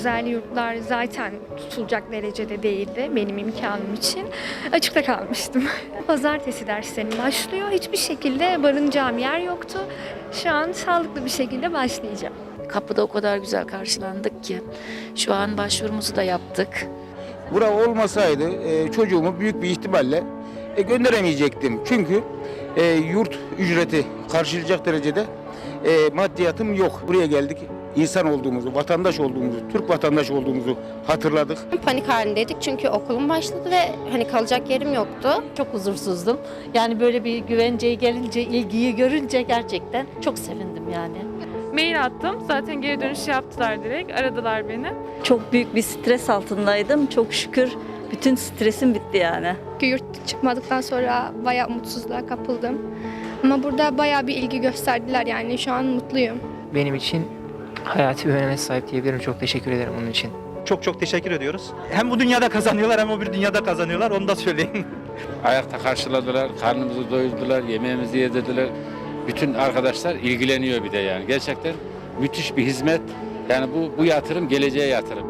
özel yurtlar zaten tutulacak derecede değildi benim imkanım için. Açıkta kalmıştım. Pazartesi derslerim başlıyor. Hiçbir şekilde barınacağım yer yoktu. Şu an sağlıklı bir şekilde başlayacağım. Kapıda o kadar güzel karşılandık ki şu an başvurumuzu da yaptık. Bura olmasaydı e, çocuğumu büyük bir ihtimalle e, gönderemeyecektim. Çünkü e, yurt ücreti karşılayacak derecede e, maddiyatım yok. Buraya geldik insan olduğumuzu, vatandaş olduğumuzu, Türk vatandaş olduğumuzu hatırladık. Panik halindeydik çünkü okulum başladı ve hani kalacak yerim yoktu. Çok huzursuzdum. Yani böyle bir güvenceye gelince, ilgiyi görünce gerçekten çok sevindim yani. Mail attım. Zaten geri dönüş yaptılar direkt. Aradılar beni. Çok büyük bir stres altındaydım. Çok şükür bütün stresim bitti yani. Yurt çıkmadıktan sonra bayağı umutsuzluğa kapıldım. Ama burada bayağı bir ilgi gösterdiler yani şu an mutluyum. benim için hayati bir öneme sahip diyebilirim. Çok teşekkür ederim onun için. Çok çok teşekkür ediyoruz. Hem bu dünyada kazanıyorlar hem o bir dünyada kazanıyorlar. Onu da söyleyeyim. Ayakta karşıladılar, karnımızı doyurdular, yemeğimizi yedirdiler. Bütün arkadaşlar ilgileniyor bir de yani. Gerçekten müthiş bir hizmet. Yani bu, bu yatırım geleceğe yatırım.